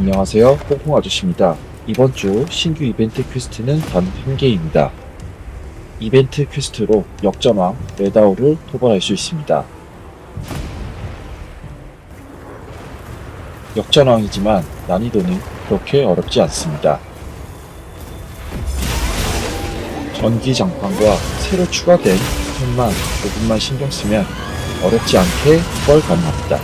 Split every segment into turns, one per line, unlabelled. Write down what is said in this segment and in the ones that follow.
안녕하세요. 홍콩 아저씨입니다. 이번 주 신규 이벤트 퀘스트는 단 한 개입니다. 이벤트 퀘스트로 역전왕 레다오를 도발할 수 있습니다. 역전왕이지만 난이도는 그렇게 어렵지 않습니다. 전기 장판과 새로 추가된 템만 조금만 신경 쓰면 어렵지 않게 도발 가능합니다.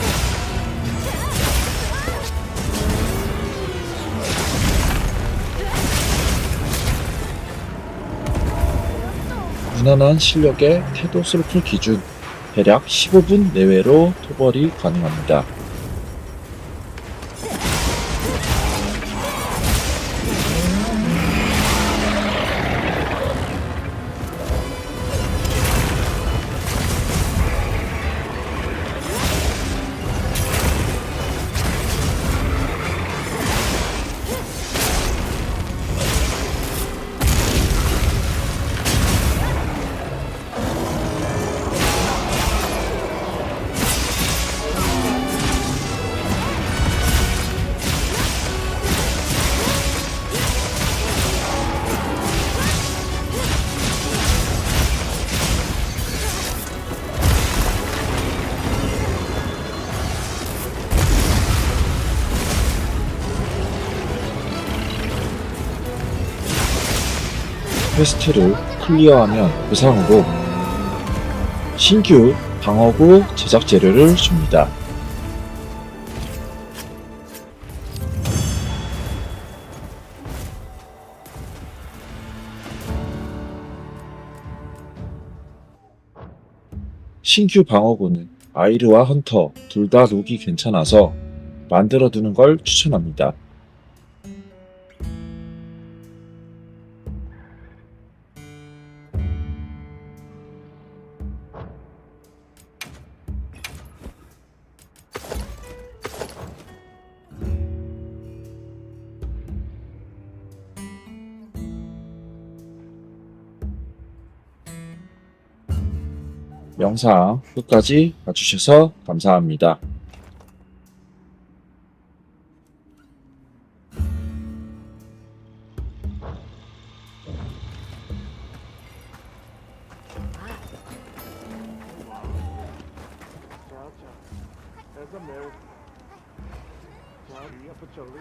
무난한 실력의 슬플 기준 대략 15분 내외로 토벌이 가능합니다. 퀘스트를 클리어하면 보상으로 신규 방어구 제작 재료를 줍니다. 신규 방어구는 아이르와 헌터 둘 다 룩이 괜찮아서 만들어 두는 걸 추천합니다. 영상 끝까지 봐주셔서 감사합니다.
There's a milk. 저기 옆에 저기